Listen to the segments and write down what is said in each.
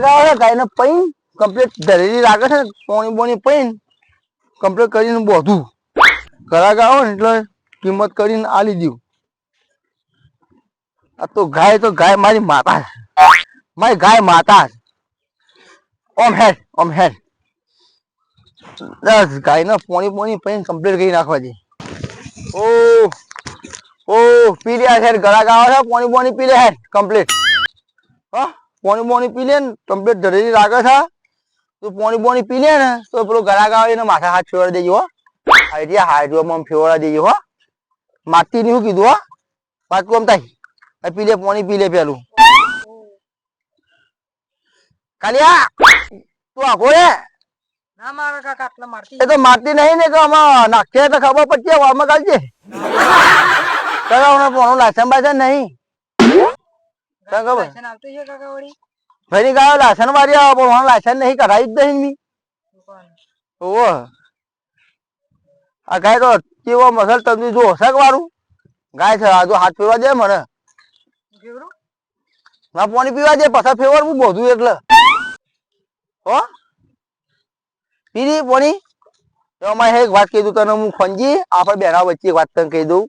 ગળા ગાવ છે ગાયને પૈન કમ્પ્લીટ ધરેલી રાખે છે પોણી બોણી પૈન કમ્પ્લીટ કરીને બધું. ગળા ગાવ ને એટલે કિંમત કરીને આલી દઉં આ તો ગાય તો ગાય મારી માતા છે. મારી ગાય માતા છે. ઓમ હેડ ઓમ હેડ. દસ ગાયને પોણી પોણી પૈન કમ્પ્લીટ કરી નાખવા દે. ઓ ઓ પી રહ્યા છે ગળા ગાવ છે? પોણી પોણી પી હેડ કમ્પ્લીટ હા? પોણી બોણી પી લે ને કમ્પ્લીટ ધરેલી લાગે છે. તું પોણી બોણી પી લે ને તો પેલો ગળા ગાવ એને માથા હાથ ફેવડા દેજો હો. આઈડિયા હાઈડ્રોમાં ફેવડા દેજો હો. માટી ની શું કીધું હો? પાછું આમ થાય પી લે પોણી પી લે પેલું. કાલિયા તું આખો રે. ના મારા કાકા આટલા મારતી એ તો મારતી નહીં ને તો આમાં નાખીએ તો ખબર પડશે વાળમાં કાઢજે કરાવના પોણું લાસન બાસન નહીં. તને ખબર? લાયસન્સ આવતું છે કાકા વળી? ભાઈ ગયો લાસન મારી આવો પણ લાસન નહીં કરાવી જ દઈ મી. ઓહો. આ ગાય તો કેવો મસલ તમને જો શક વાળું ગાય છે આજુ હાથ પીવા દે મને. ના પાણી પીવા દે પાછા ફેવરવું બધું એટલે. હો? પીરી પાણી? તો અમારે એક વાત કીધું તને હું ખંજી આપણે બેના વચ્ચે એક વાત તને કહી દઉં.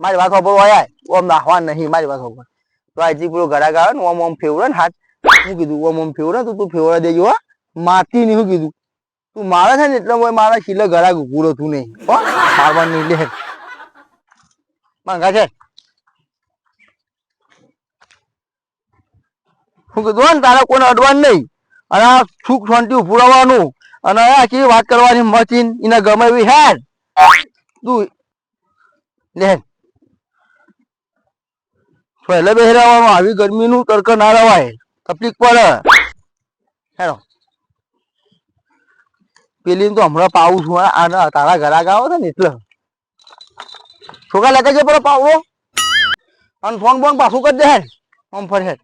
મારી વાત ખબર હોય ઓમ નાખવા નહીં, મારી વાત ખબર તો આજે પેલો ઘડા ગાવે ને ઓમ ઓમ ફેવરે ને, હાથ હું કીધું? ઓમ ઓમ ફેવરે તો તું ફેવરા દેજો, હો. માતી નહીં, શું કીધું? તું મારે છે ને, એટલે હું મારા શીલે ઘડા પૂરો તું નહીં, હો. મારવા નહીં લે. માંગા છે. હું કીધું ને, તારા કોને અડવાનું નહીં. અને આ સુખ શાંતિ ઉભું અને આ કેવી વાત કરવાની, મચીન, એને ગમે એવી હેડ. તું લે. પહેલે બહેરાવામાં આવી ગરમીનું તડક ના રવાય. તકલીફ પડે. હેડો. પેલી તો હમણાં પાવું છું આના તારા ઘરા ગાવ છે ને એટલે. છોકરા લેતા છે પેલો પાવો અને ફોન બોન પાછું કરી દે, હેડ. આમ ફરી, હેડ.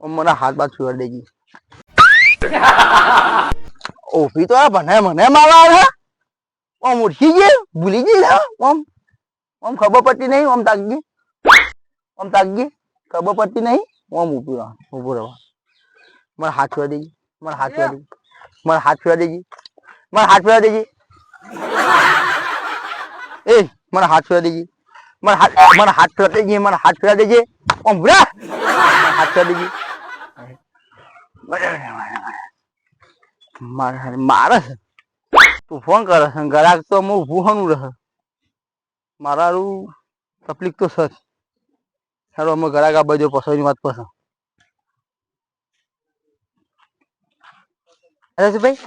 મને હાથ બાદ દે ગઈ ઓફી તો ભને મને મારા આવે આમ ઉઠી ગઈ, ભૂલી ગઈ આમ. આમ ખબર પડતી નહીં આમ તાકજી આમ તાકજી ખબર પડતી નહીં આમ ઊભું રહો ઊભું રહો. મને હાથ છોડી દેજી મને હાથ છોડી દેજી. મને હાથ છોડી દેજી. મને હાથ છોડી દેજી. એ મને હાથ છોડી દેજી. મને હાથ મને હાથ છોડી દેજી મને હાથ છોડી દેજે. આમ ભૂરા મને હાથ છોડી દેજી. મારે મારે. છે તું ફોન કરે છે ગરાક તો હું ઊભું હોનું રહે. મારારું તકલીફ તો સર. હેડો અમે ગરાક આ બાજુ પસવાની વાત પસંદ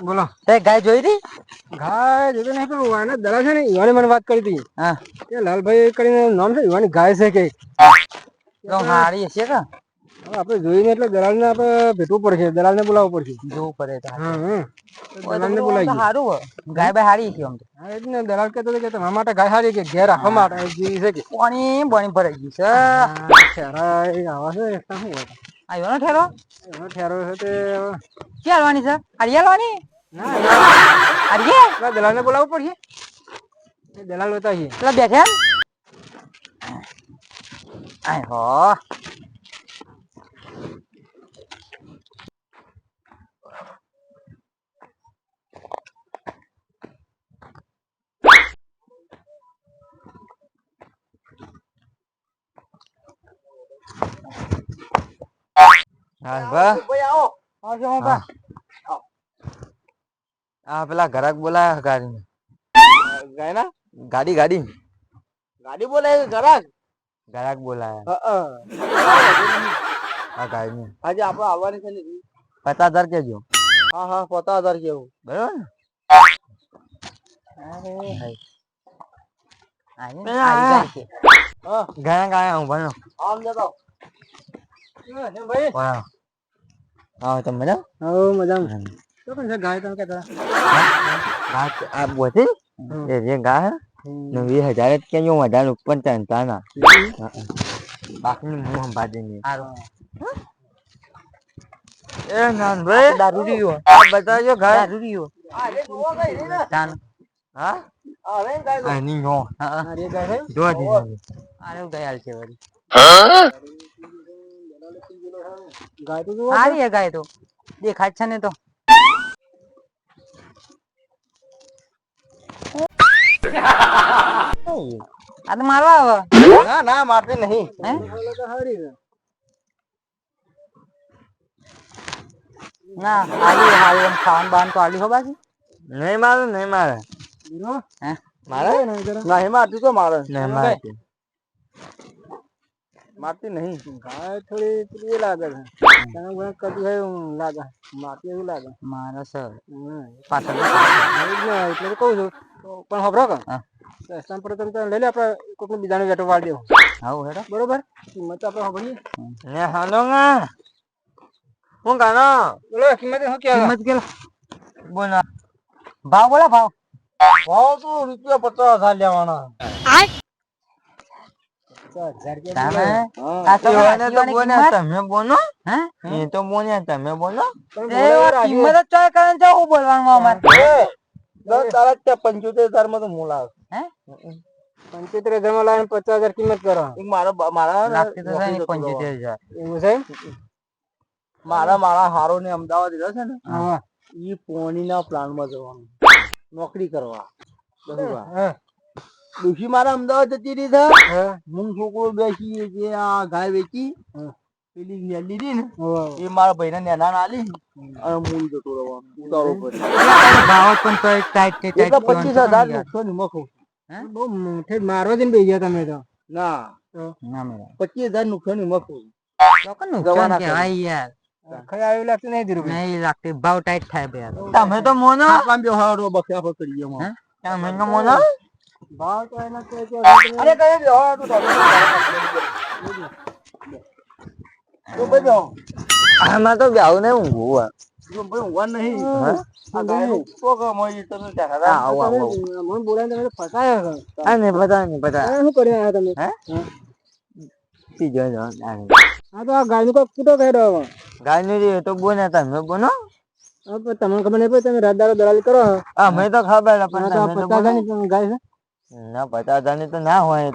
બોલો. તે ગાય જોઈ હતી ગાય જોઈ નહીં દલા છે ને મને વાત કરી હતી. હા. લાલભાઈ કરીને નામ છે યુવાની ગાય છે કે? તો હારી હશે કે? આપણે જોઈને એટલે દલાલને આપણે ભેટવું પડશે દલાલને બોલાવવું પડશે. જોવું પડે તો હા હા તો દલાલને બોલાવી સારું ગાય બાય હારી છે આમ તો. ને દલાલ કહેતો હતો કે તમારા માટે ગાય હારી કે ઘેર રાખવા માટે જેવી છે કે. પાણી પાણી ભરાઈ ગયું છે. ઠેરા એ આવા છે એકતા શું આવ્યો ને ઠેરો? એનો ઠેરો છે તે ક્યાં હાલવાની છે? હરિયાળવાની ના હરિયે પેલા દલાલને બોલાવવું પડશે. દલાલ હોતા છીએ પેલા બેઠા ને આય હો. હા આવજો આ પેલા ઘરાક બોલાયા ગાડી ગાય ગાડી ગાડી. ગાડી બોલાય ઘરાક? ઘરાક બોલાયા. હા ગાડી આજે આપણે આવવાની છે ને પચાસ હજાર કેજો હા હા પચાસ હજાર કેવું. બરાબર ઘણા ગાયા હું. ભણો આમ જતો. ભાઈ. હા તમે ને હો મજામાં. તો પણ ગાય તમે કહેતા આ આ બોતે એ જે ગા હે? ને વીસ હજાર જ કે હું હજાર ઉપર ચંતા ના બાકી મોહ સંભાળી નહીં એ નાન ભાઈ રીયો આ બતાજો ઘર દારૂ રીયો હા? અરે ગાય નો અરે ગાય જો ગયા છે વળી. ગાય સારી હે ગાય તો દેખાય છે ને તો. આ તો મારવા આવે. ના ના મારતે નહીં. ના આલી હાલ એમ ખાવાનું બાવાનું તો આલી હો બાકી. નહીં મારે નહીં મારે. હે? મારે. નહીં મારતી તો મારે. નહીં મારતી. મારતી નહીં ગાય થોડી પેલી એ લાગે છે તને કોઈ કદી હોય એવું લાગે માટી એવું લાગે મારે સર હમ. પાછળ એવું જ ને, એટલે તો કહું છું તો પણ ખબરો કે હા. રસ્તામાં પર તમે લઈ લે આપણે કોઈકને બીજાને વેટો વાળી દેવું આવું હેડો બરોબર કિંમત આપણે ખબરીએ ને હાલો ના હું કાનો બોલો કિંમત શું કહેવાય કિંમત કેટલા બોલ ભાવ બોલા ભાવ ભાવ તો રૂપિયા પચાસ હજાર લેવાના પંચોતેર હજારમાં તો હું? લાવ પંચોતેર હજારમાં લાવીને પચાસ હજાર કિંમત કરો. મારા મારા પંચોતેર હજાર. એવું છે મારા મારા હારો ને અમદાવાદ રહ્યો છે ને હા. ઈ પોણી ના પ્લાનમાં જવાનું. નોકરી કરવા. ડોશી મારા અમદાવાદ જતી રહી છે? હું? છોકરો બેસી જે આ ગાય વેચી. પેલી વેલી હતી ને એ મારા ભાઈ ને નેના નાલી અને મૂળ જતો રહેવાનું ઉતારો કરી. ભાવ જ પણ તોય ટાઈટ કે ટાઈટ પચીસ હજાર નુકસાન મખો બહુ મારવા જઈને બેસી ગયા તમે તો. ના. પચીસ હજાર નુકસાન મખો નુકસાન કહેવાય યાર. તમે તો મોનો. બે બખ્યા? માં તમે તો મોનો? ભાવ તો એના તો કે અરે કઈ બે હારો તો તો ભાઈ બેહો. આમાં તો બેહું ને ઊંઘું જો ભાઈ ઊંઘવા નહીં? આ ગાયનો હોય એ તમે ત્યાં હરામ આવો આવો મને બોલાવીને તમે તો ફસાયા છો. આ નહીં પતા નહીં પતા શું કરી આયા તમે? હે? હા. પીજો જો હા તો આ ગાયનું કોક કૂટો કર્યો ગાયનું જે તો બોને તમે બોનો તમને ખબર નહીં પડે તમે રાત દારો દલાલી કરો. અમે તો ખબર પણ તો તો ગાય છે. ના પચાસ હજારની તો. ના હોય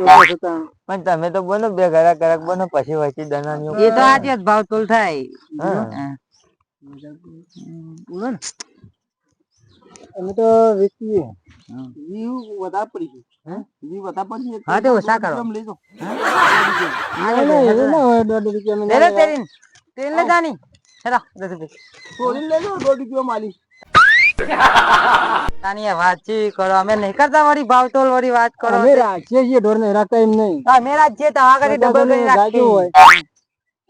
પણ તમે તો બનો બે ઘરા ઘરાક બોનો પછી વચ્ચે દનાની એ તો આજે ભાવ તોલ થાય. અમે તો વેચીએ. વધારે પડી ગયું. જીવ વધારે પડી ગયું હા, તે ઓછા કરો. લઈ જાઓ. ના, ના, હોય દોઢ રૂપિયા અમે ના તેરે લેવા. તેરી તેલ ને જાની હેરા દસ રૂપિયા. છોડીને લઈ દોઢ રૂપિયા માલી. તાની આ કરો અમે નહીં કરતા વળી ભાવ વળી વાત કરો. અમે રાખીએ છીએ ઢોર ને રાખતા એમ નહીં. હા મેરા જે તમારા ઘરે ડબલ કરી ગાય રાખી કેવું હોય.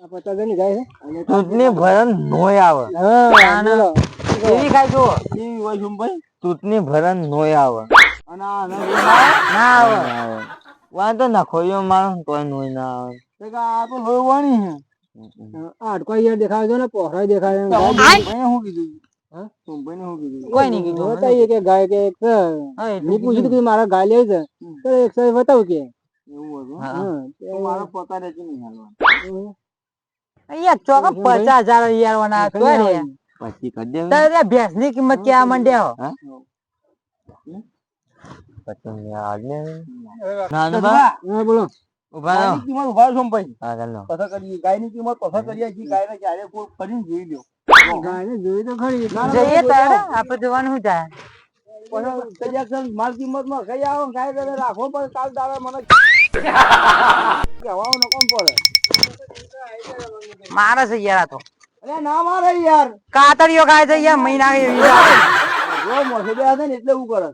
આ પચાસ હજારની ગાય છે? દૂધની ભરણ નોય આવે. એવી ખાઈ જુઓ? કેવી હોય છે ભાઈ દૂધની ભરણ નોય આવે. ના આવે. વાંધો ના ખોયો માણસ કોઈ નોય ના આવે. આ તો લોહી વાણી છે. આ હાડકો દેખાય છે ને પોહરાય દેખાય હા કીધું? કોઈ નહીં કીધું બતાવીએ કે ગાય કે એક છે હા, એટલું મેં પૂછ્યું કે મારા ગાય લે છે? તો એક સાહેબ બતાવું કે એવું હતું? હા. હા. મારો પોતા રહે નહીં હાલવા અહીંયા ચોક પચાસ હજાર યાર વના તો રે. પછી કરી દે તારે ભેંસની કિંમત ક્યાં મંડ્યા હો? હા. બોલો. ઊભા ઊભા છો પસા કરીએ ગાયની કિંમત પસા કરીએ ગાય ગાયને ક્યારે કોઈ ફરીને જોઈ લ્યો. ગાય જોઈ તો ખરી જઈએ તારે આપણે જોવાનું થાય પછી માલ કિંમતમાં કઈ આવો ગાય તમે રાખો પણ કાલ દાડા મને કહેવાનું ન કોણ પડે મારે છે યાર તો અરે ના મારે યાર કાતરીઓ ગાય છે યાર મહિના ગઈ. જો મોસે બે હતા ને એટલે હું કરે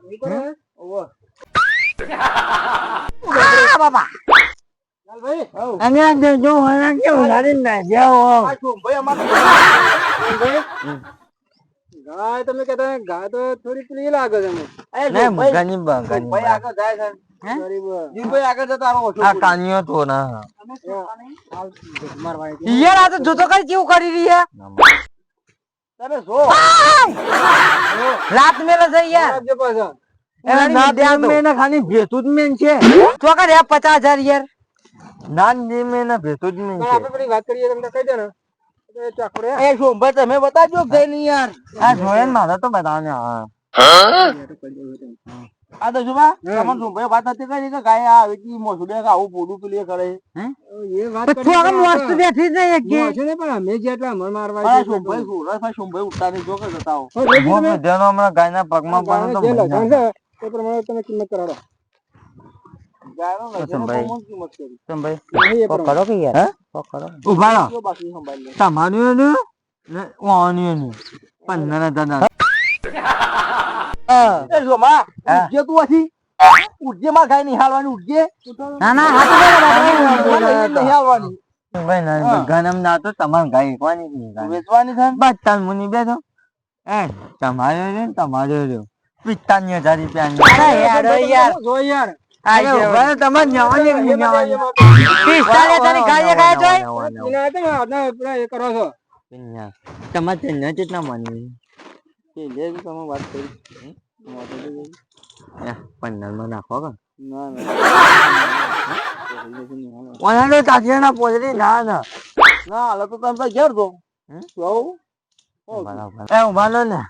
ઓવો બાબા. અને જો હણા કેવું લાડીને ના જાઓ આ શું ભાઈ અમારે. ગાય તમે કહેતા ગાય તો થોડી પેલી લાગે છે મને. ગની બા ગની ભાઈ આગળ જાય છે. હે? ગરીબ. જીભાઈ આગળ જતા રહો છો આ કાનિયો તો ના. હાલ મારવા આવી યાર આ તો જોતો કઈ કેવું કરી રહી છે? તમે જો. લાત મેલે છે યાર. આપજો પાછા એના ના ધ્યાન મેને ખાલી ભેતું જ મેન છે. ચોકર પચાસ હજાર યાર. નાન જીમ મેને ભેતું જ નહીં પણ આપણે પેલી વાત કરીએ તમને કહી દે ને. એ ચાકડે એ શું ભાઈ તમે યાર. આ ને મારે તો બતાવને આ તો હા. તમારે સુંભાઈ વાત હતી કરી કે ગાય આ વેચી મોસુડે આવું પોડું પેલી કરે. એ વાત પણ તું મસ્ત બેઠી જ એક કે. મોછું નહીં, પણ અમે જેટલા મન મારવા છે સુંભાઈ સુરતભાઈ સુંભાઈ ઉઠતા નહીં જો કે જતા હો. તો હમણાં ગાયના પગમાં પ્રમાણે તમે કિંમત કરાવો. નહીં. તમારું ને? ગાય. ના. ગનમ ના તો તમારે એકવાની. વેચવાની છે? બસ તાર મુની બેઠો. એ તમારે ને તમારે પિસ્તાલીસ હજાર રૂપિયા યાર, યાર. ને ના, ના. તો તમે ભાઈ ઘેર જો. હમ? બરાબર. એ ઊભા લો ને.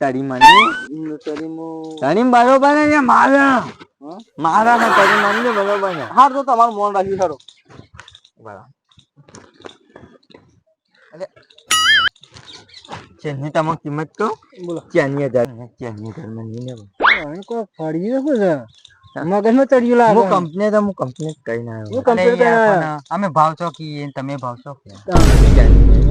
તારી માની તારી બરોબર ને મારા મારા ને તારી માની બરોબર ને હાર તો તમારું મોન રાખી ખરો ચેની તમે કિંમત કહો બોલો. ચેની હજાર ચેની હજારમાં નહીં લેવો. આને કોઈ ફળ્યું શું છે? મગજમાં ચડ્યું લાગે. હું કંપની તો હું કંપની કઈ ના હું. અમે ભાવ ચોકી તમે ભાવ છો ના.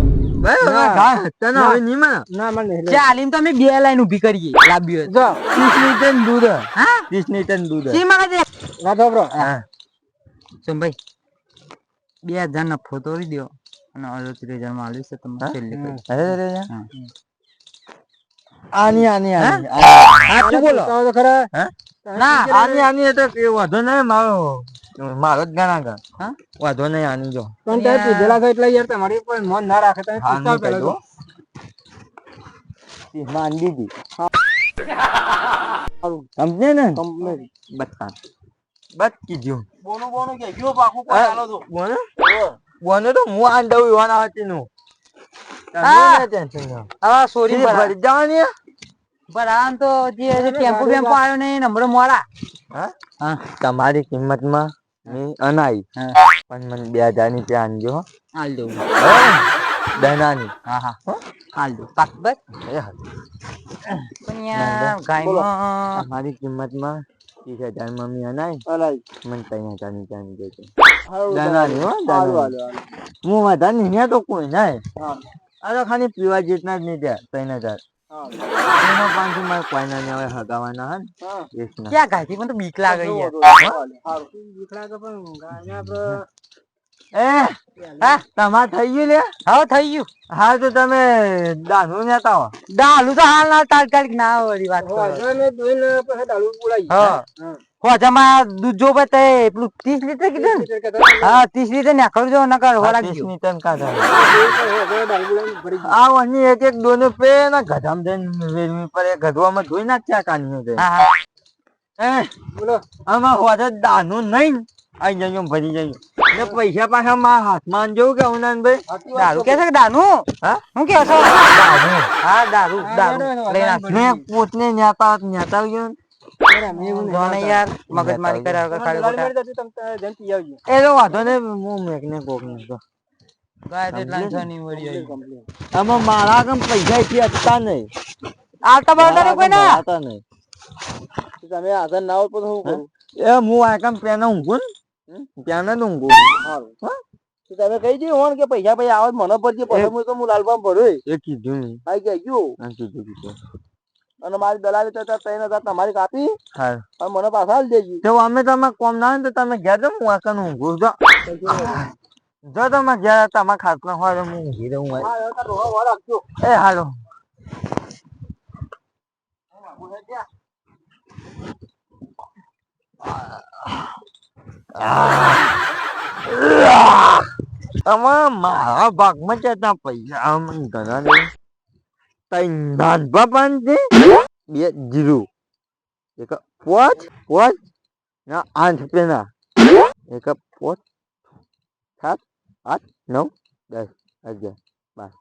તમે બે લાઈન ઊભી કરીએ લાવ્યો જો, ત્રીસ લીટર દૂધ હા? ત્રીસ લીટર દૂધ હા. ભાઈ બે હજાર નફો તોડી દો અને અડત્રીસ હજારમાં છે તમે છેલ્લે કરી. હા. આની આની આની. બોલો? ખરા. ના આની આની એ તો વાંધો નહીં મારો મારો જ ગણા ગણ. હા? વાંધો નહીં આની જો. પણ તે પીધેલા ગઈ એટલે યાર તમારી પર મન ના રાખે તમે પૂછતા પહેલા તો. માન દીધી સમજે ને? તમને. બતા બત કીધું બોનો બોનો કે ગયો પાકું કોઈ હાલો તો. બોનો? બોનો તો હું આ દઉં હતી નું હા. સોરી ભરી જવાની પણ આમ તો જે ટેમ્પો બેમ્પો આવ્યો ને એ નંબરો. હા? હા. તમારી કિંમતમાં મેં અનાઈ. પણ મને બે હજારની ત્યાં આનજો હો. હાલ દઉં. દનાની હા, હા. હાલ દઉં. પાક બસ. મારી કિંમતમાં ત્રીસ હજારમાં મેં અનાઈ. મને ત્રણ હજારની ત્યાં દેજો છે દનાની હો. હું વધારે નહીં ત્યાં તો કોઈ નાય અરે ખાલી પીવા જેટલા જ નહીં ત્યાં ત્રણ હજાર. હા, હે હા. બીક લાગે હા તમાર થઈ ગયું લે હા થઈ ગયું હાલ તો તમે દાનું નેતા હો તો હાલ ના તાત્કાલિક ના વળી વાત. હા હોજામાં દૂધ જો તે પેલું ત્રીસ લીટર કીધું ને? હા ત્રીસ લીટર નાખવું જો નકર ત્રીસ ગયો ની ટન કાઢા આ વની એક એક દોને પે ના ગધામ જઈને વેલમી પર એ ગધવામાં ધોઈ નાખ્યા કાનીઓ હા હા. એ આમાં હોજે દાનું નહીં આઈ જજો ભરી જજો ને પૈસા પાછા મારા હાથમાં જવું કે ઉનાનભાઈ દારૂ કે છે દાનું? હા? હું કે છો? દારૂ. હા દારૂ દારૂ. લઈ નાખ મેં પોતને ગયો યાર મગજમારી કર્યા વગર ખાલી એ તો વાંધો ને હું મેકને કોક ને તો. આમાં મારા કમ પૈસા થી અટતા નહીં. આવતા કોઈ ના નહીં તમે આધાર ના હોય તો શું કરું? એ હું આ કમ પેને ઊંઘું પેને જ ઊંઘું. તમે કહી હોણ કે પૈસા પૈસા આવે મને મને પડશે પછી હું તો હું લાલબામ ભર્યો એ. કીધું નહીં આઈ ગયા. ગયું કીધું કીધું. અને મારી દલાલી તો ત્રણ હજાર તમારી કાપી. હા. અને મને પાછા દેજી. તો અમે તમે કોમ ના હોય તો તમે ઘેર જમ હું આ ઊંઘું જો જો તમે ઘેર તમારા ખાતમાં હોય તો હું ઊંઘી રહું એ હાલો. તમે મારા ભાગમાં જતા પૈસા આમ ઘણા નહીં. તઈ નાનપા પાંચથી બે જીરું. એક પોચ પોચ. ના, આઠ પેના. એક પોચ. સાત, આઠ, નવ, દસ, અગિયાર, બાર,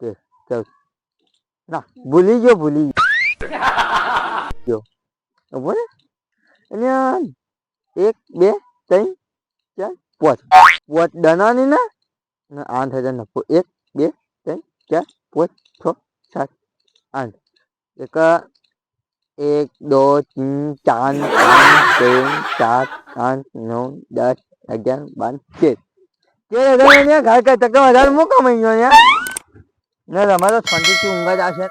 તેર, ચૌદ. ના, ભૂલી ગયો ભૂલી ગયો. રે અને એક, બે, ત્રણ, ચાર, પોચ. પોચ દનાની ને. આઠ હજાર નફો એક, બે, ત્રણ, ચાર, પોચ, છ સાત, આઠ. એક એક, દો, ત્રણ, ચાર, પાંચ, છ, સાત, આઠ, નવ, દસ, અગિયાર, બાર, તેર. તેર હજાર ને ઘર કઈ તકે વધારે મૂકો મહિનો ને, તમારો શાંતિથી ઊંઘ જ